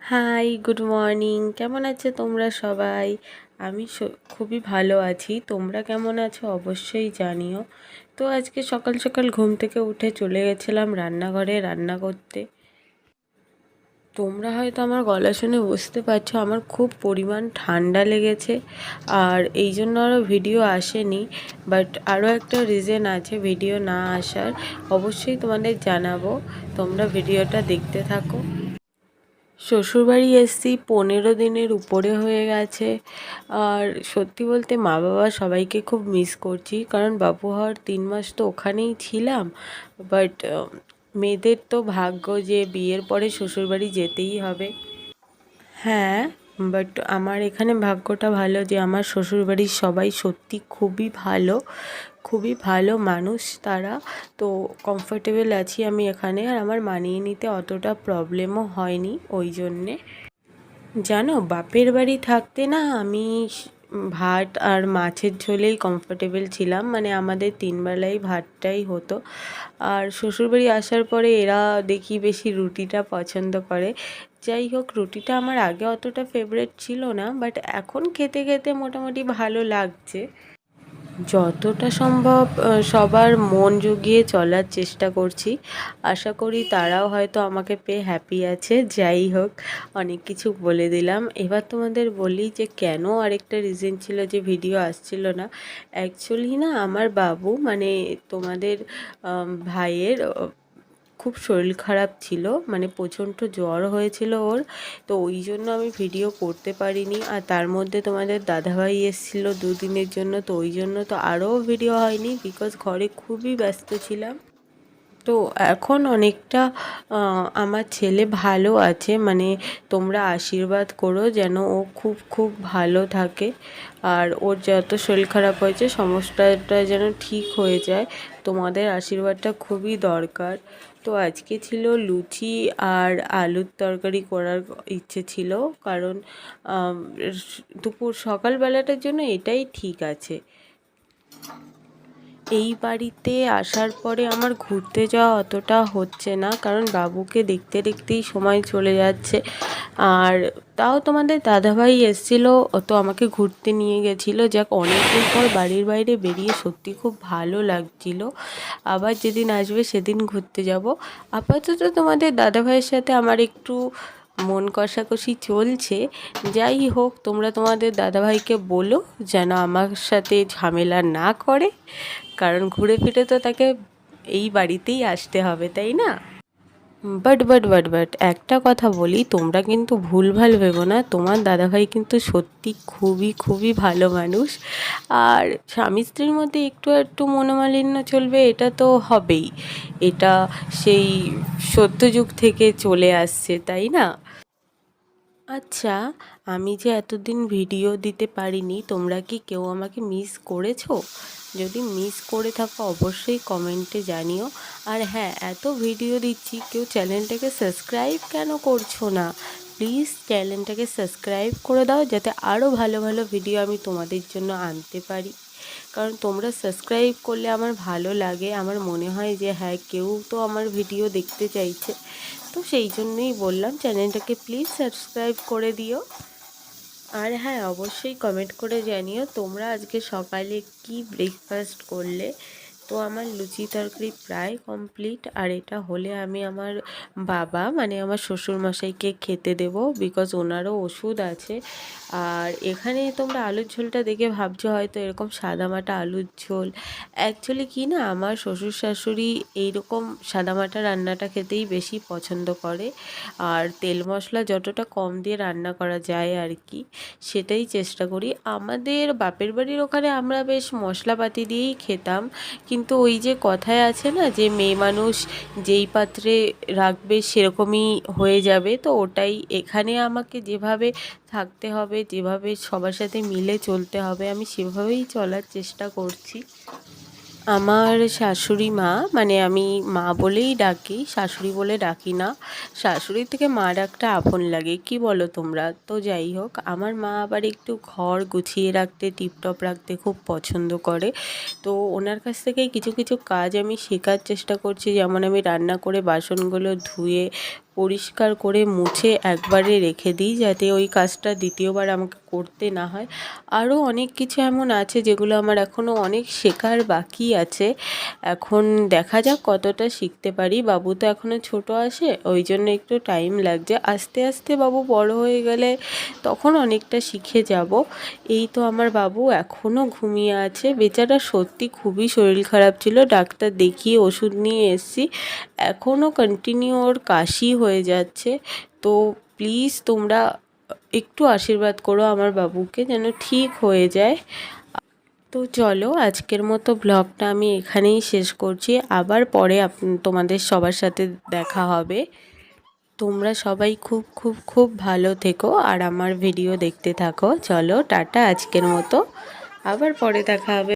Hi good morning কেমন আছে তোমরা সবাই? আমি খুবই ভালো আছি। তোমরা কেমন আছো অবশ্যই জানিও। তো আজকে সকাল সকাল ঘুম থেকে উঠে চলে গেছিলাম রান্নাঘরে রান্না করতে। তোমরা হয়তো আমার গলা শুনে বুঝতে পারছ, আমার খুব পরিমাণ ঠান্ডা লেগেছে। আর এই জন্য আরও ভিডিও আসেনি বাট আরও একটা রিজন আছে ভিডিও না আসার। অবশ্যই তোমাদের জানাব। তোমরা ভিডিওটা দেখতে থাকো। শ্বশুরবাড়ি এসছি, পনেরো দিনের উপরে হয়ে গেছে। আর সত্যি বলতে মা বাবা সবাইকে খুব মিস করছি, কারণ বাবু হওয়ার তিন মাস তো ওখানেই ছিলাম। বাট মেয়েদের তো ভাগ্য যে বিয়ের পরে শ্বশুরবাড়ি যেতেই হবে। হ্যাঁ বাট আমার এখানে ভাগ্যটা ভালো যে আমার শ্বশুরবাড়ির সবাই সত্যি খুবই ভালো খুবই ভালো মানুষ তারা। তো কমফোর্টেবল আছি আমি এখানে আর আমার মানিয়ে নিতে অতটা প্রবলেমও হয়নি ওই জন্যে। জানো, বাপের বাড়ি থাকতে না আমি ভাত আর মাছের ঝোলেই কমফোর্টেবল ছিলাম। মানে আমাদের তিনবেলাই ভাতটাই হতো। আর শ্বশুরবাড়ি আসার পরে এরা দেখি বেশি রুটিটা পছন্দ করে। যাই হোক, রুটিটা আমার আগে অতটা ফেভারেট ছিল না বাট এখন খেতে খেতে মোটামুটি ভালো লাগছে। যতটা সম্ভব সবার মন জুগিয়ে চলার চেষ্টা করছি। আশা করি তারাও হয়তো আমাকে পেয়ে হ্যাপি আছে। যাই হোক, অনেক কিছু বলে দিলাম। এবার তোমাদের বলি যে কেন আরেকটা রিজন ছিল যে ভিডিও আসছিল না। অ্যাকচুয়ালি না, আমার বাবু মানে তোমাদের ভাইয়ের খুব শরীর খারাপ ছিল মানে প্রচণ্ড জ্বর হয়েছিল ওর, তো ওই জন্য আমি ভিডিও করতে পারিনি। আর তার মধ্যে তোমাদের দাদাভাই এসেছিল দুদিনের জন্য, তো ওই জন্য তো আরও ভিডিও হয়নি বিকজ ঘরে খুবই ব্যস্ত ছিলাম। তো এখন অনেকটা আমার ছেলে ভালো আছে মানে তোমরা আশীর্বাদ করো যেন ও খুব খুব ভালো থাকে। আর ওর যত শরীর খারাপ হয়েছে সমস্যাটা যেন ঠিক হয়ে যায়। তোমাদের আশীর্বাদটা খুবই দরকার। তো আজকে ছিল লুচি আর আলুর তরকারি করার ইচ্ছে ছিল। কারণ দুপুর সকালবেলাটার জন্য এটাই ঠিক আছে। এই বাড়িতে আসার পরে আমার ঘুরতে যাওয়া অতটা হচ্ছে না, কারণ বাবুকে দেখতে দেখতেই সময় চলে যাচ্ছে। আর তাও তোমাদের দাদাভাই এসেছিল তো আমাকে ঘুরতে নিয়ে গেছিল। যাক, অনেকদিন পর বাড়ির বাইরে বেরিয়ে সত্যি খুব ভালো লাগছিল। আবার যেদিন আসবে সেদিন ঘুরতে যাব। আপাতত তোমাদের দাদাভাইয়ের সাথে আমার একটু মন কষাকষি চলছে। যাই হোক, তোমরা তোমাদের দাদাভাইকে বলো যেন আমার সাথে ঝামেলা না করে, কারণ ঘুরে ফিরে তো তাকে এই বাড়িতেই আসতে হবে, তাই না? বাট বাট বাট বাট একটা কথা বলি, তোমরা কিন্তু ভুলভাল ভেবো না, তোমার দাদাভাই কিন্তু সত্যি খুবই খুবই ভালো মানুষ। আর স্বামী স্ত্রীর মধ্যে একটু একটু মনোমালিন্য চলবে, এটা তো হবেই। এটা সেই সত্যযুগ থেকে চলে আসছে, তাই না? আচ্ছা আমি যে এতদিন ভিডিও দিতে পারিনি, তোমরা কি কেউ আমাকে মিস করেছ? যদি মিস করে থাকো, অবশ্যই কমেন্টে জানিও। আর হ্যাঁ এত ভিডিও দিচ্ছি, কেউ চ্যানেলটাকে সাবস্ক্রাইব কেন করছ না? প্লিজ চ্যানেলটাকে সাবস্ক্রাইব করে দাও, যাতে আরও ভালো ভালো ভিডিও আমি তোমাদের জন্য আনতে পারি। কারণ তোমরা সাবস্ক্রাইব করলে আমার ভালো লাগে। আমার মনে হয় যে হ্যাঁ কেউ তো আমার ভিডিও দেখতে চাইছে। তো সেই জন্যই বললাম চ্যানেলটাকে প্লিজ সাবস্ক্রাইব করে দিও। আর হ্যাঁ অবশ্যই কমেন্ট করে জানিও, তোমরা আজকে সকালে কি ব্রেকফাস্ট করলে? তো আমার লুচি তরকারি প্রায় কমপ্লিট আর এটা হলে আমি আমার বাবা মানে আমার শ্বশুরমশাইকে খেতে দেব বিকজ ওনারও ওষুধ আছে। আর এখানে তোমরা আলুর ঝোলটা দেখে ভাবছ, হয়তো এরকম সাদামাটা আলুর ঝোল। অ্যাকচুয়ালি কি না, আমার শ্বশুর শাশুড়ি এইরকম সাদামাটা রান্নাটা খেতেই বেশি পছন্দ করে। আর তেল মশলা যতটা কম দিয়ে রান্না করা যায় আর কি, সেটাই চেষ্টা করি। আমাদের বাপের বাড়ির ওখানে আমরা বেশ মশলাপাতি দিয়েই খেতাম কিন্তু ওই যে কথায় আছে না যে মেয়ে মানুষ যেই পাত্রে রাখবে সেরকমই হয়ে যাবে, তো ওটাই এখানে আমাকে যেভাবে থাকতে হবে, যেভাবে সবার সাথে মিলে চলতে হবে, আমি সেভাবেই চলার চেষ্টা করছি। আমার শাশুড়ি মা মানে আমি মা বলেই ডাকি, শাশুড়ি বলে ডাকি না। শাশুড়ির থেকে মা ডাকটা আপন লাগে, কি বলো তোমরা? তো যাই হোক, আমার মা আবার একটু ঘর গুছিয়ে রাখতে, টিপটপ রাখতে খুব পছন্দ করে। তো ওনার কাছ থেকেই কিছু কিছু কাজ আমি শেখার চেষ্টা করছি, যেমন আমি রান্না করে বাসনগুলো ধুয়ে পরিষ্কার করে মুছে একবারে রেখে দিই যাতে ওই কাজটা দ্বিতীয়বার আমাকে করতে না হয়। আরও অনেক কিছু এমন আছে যেগুলো আমার এখনও অনেক শেখার বাকি আছে। এখন দেখা যাক কতটা শিখতে পারি। বাবু তো এখনও ছোট আছে, ওই জন্য একটু টাইম লাগছে। আস্তে আস্তে বাবু বড় হয়ে গেলে তখন অনেকটা শিখে যাব। এই তো আমার বাবু এখনও ঘুমিয়ে আছে। বেচারা সত্যি খুবই শরীর খারাপ ছিল। ডাক্তার দেখিয়ে ওষুধ নিয়ে এসেছি। এখনও কন্টিনিউ ওর কাশি হয়ে যাচ্ছে। তো প্লিজ তোমরা একটু আশীর্বাদ করো আমার বাবুকে যেন ঠিক হয়ে যায়। তো চলো, আজকের মতো ব্লগটা আমি এখানেই শেষ করছি। আবার পরে তোমাদের সবার সাথে দেখা হবে। তোমরা সবাই খুব খুব খুব ভালো থেকো আর আমার ভিডিও দেখতে থাকো। চলো, টাটা আজকের মতো। আবার পরে দেখা হবে।